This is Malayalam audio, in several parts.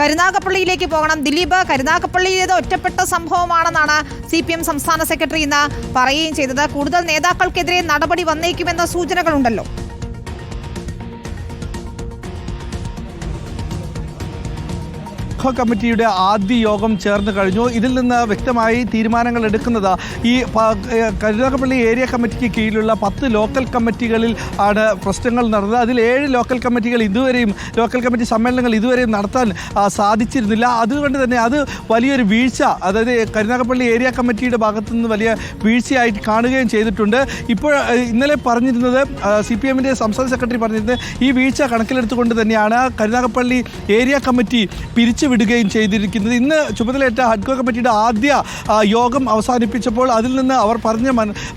കരുനാഗപ്പള്ളിയിലേക്ക് പോകണം. ദിലീപ് കരുനാഗപ്പള്ളിയിലേത് ഒറ്റപ്പെട്ട സംഭവമാണെന്നാണ് സി പി എം സംസ്ഥാന സെക്രട്ടറി ഇന്ന് പറയുകയും ചെയ്തത്. കൂടുതൽ നേതാക്കൾക്കെതിരെ നടപടി വന്നേക്കുമെന്ന സൂചനകളുണ്ടല്ലോ. ഖ കമ്മിറ്റിയുടെ ആദ്യ യോഗം ചേർന്ന് കഴിഞ്ഞു. ഇതിൽ നിന്ന് വ്യക്തമായി തീരുമാനങ്ങൾ എടുക്കുന്നത് ഈ കരുനാഗപ്പള്ളി ഏരിയ കമ്മിറ്റിക്ക് കീഴിലുള്ള പത്ത് ലോക്കൽ കമ്മിറ്റികളിൽ ആണ് പ്രശ്നങ്ങൾ നടന്നത്. അതിൽ ഏഴ് ലോക്കൽ കമ്മിറ്റികൾ ഇതുവരെയും ലോക്കൽ കമ്മിറ്റി സമ്മേളനങ്ങൾ ഇതുവരെയും നടത്താൻ സാധിച്ചിരുന്നില്ല. അതുകൊണ്ട് തന്നെ അത് വലിയൊരു വീഴ്ച അതായത് കരുനാഗപ്പള്ളി ഏരിയ കമ്മിറ്റിയുടെ ഭാഗത്തു നിന്ന് വലിയ വീഴ്ചയായിട്ട് കാണുകയും ചെയ്തിട്ടുണ്ട്. ഇപ്പോൾ ഇന്നലെ പറഞ്ഞിരുന്നത് സി പി എമ്മിന്റെ സംസ്ഥാന സെക്രട്ടറി പറഞ്ഞിരുന്നത് ഈ വീഴ്ച കണക്കിലെടുത്തുകൊണ്ട് തന്നെയാണ് കരുനാഗപ്പള്ളി ഏരിയ കമ്മിറ്റി പിരിച്ചുവിടുകയും ചെയ്തിരിക്കുന്നത്. ഇന്ന് ചുമതലയേറ്റ ഹഡ്കോ കമ്മിറ്റിയുടെ ആദ്യ യോഗം അവസാനിപ്പിച്ചപ്പോൾ അതിൽ നിന്ന് അവർ പറഞ്ഞ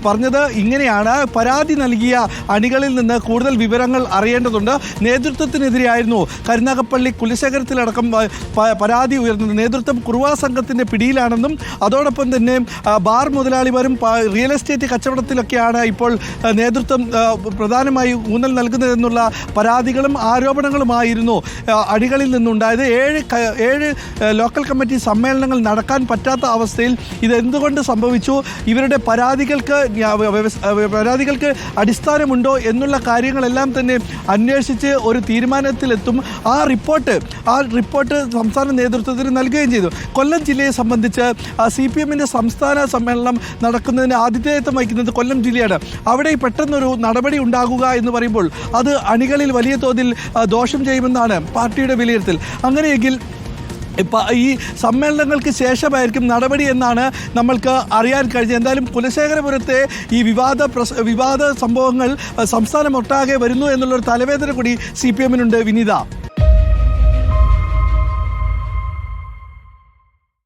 പറഞ്ഞത് ഇങ്ങനെയാണ്. പരാതി നൽകിയ അണികളിൽ നിന്ന് കൂടുതൽ വിവരങ്ങൾ അറിയേണ്ടതുണ്ട്. നേതൃത്വത്തിനെതിരെയായിരുന്നു കരുനാഗപ്പള്ളി കുലശേഖരത്തിലടക്കം പരാതി ഉയർന്നത്. നേതൃത്വം കുറുവാ സംഘത്തിന്റെ പിടിയിലാണെന്നും അതോടൊപ്പം തന്നെ ബാർ മുതലാളിമാരും റിയൽ എസ്റ്റേറ്റ് കച്ചവടത്തിലൊക്കെയാണ് ഇപ്പോൾ നേതൃത്വം പ്രധാനമായി ഊന്നൽ നൽകുന്നതെന്നുള്ള പരാതികളും ആരോപണങ്ങളുമായിരുന്നു അടികളിൽ നിന്നുണ്ടായത്. ഏഴ് ഏഴ് ലോക്കൽ കമ്മിറ്റി സമ്മേളനങ്ങൾ നടക്കാൻ പറ്റാത്ത അവസ്ഥയിൽ ഇതെന്തുകൊണ്ട് സംഭവിച്ചു? ഇവരുടെ പരാതികൾക്ക് പരാതികൾക്ക് അടിസ്ഥാനമുണ്ടോ എന്നുള്ള കാര്യങ്ങളെല്ലാം തന്നെ അന്വേഷിച്ച് ഒരു തീരുമാനത്തിലെത്തും. ആ റിപ്പോർട്ട് ആ റിപ്പോർട്ട് സംസ്ഥാന നേതൃത്വത്തിന് നൽകുകയും ചെയ്തു. കൊല്ലം ജില്ലയെ സംബന്ധിച്ച് സി പി എമ്മിന്റെ സംസ്ഥാന സമ്മേളനം നടക്കുന്നതിന് ആതിഥേയത്വം വഹിക്കുന്നത് കൊല്ലം ജില്ലയാണ്. അവിടെ പെട്ടെന്നൊരു നടപടി ഉണ്ടാകുക എന്ന് പറയുമ്പോൾ അത് അണികളിൽ വലിയ തോതിൽ ദോഷം ചെയ്യുമെന്നാണ് പാർട്ടിയുടെ വിലയിരുത്തൽ. അങ്ങനെയെങ്കിൽ ഈ സമ്മേളനങ്ങൾക്ക് ശേഷമായിരിക്കും നടപടി എന്നാണ് നമ്മൾക്ക് അറിയാൻ കഴിഞ്ഞത്. എന്തായാലും കുലശേഖരപുരത്തെ ഈ വിവാദ വിവാദ സംഭവങ്ങൾ സംസ്ഥാനം സംസ്ഥാനമൊട്ടാകെ വരുന്നു എന്നുള്ളൊരു തലവേദന കൂടി സി പി എമ്മിനുണ്ട് വിനീത.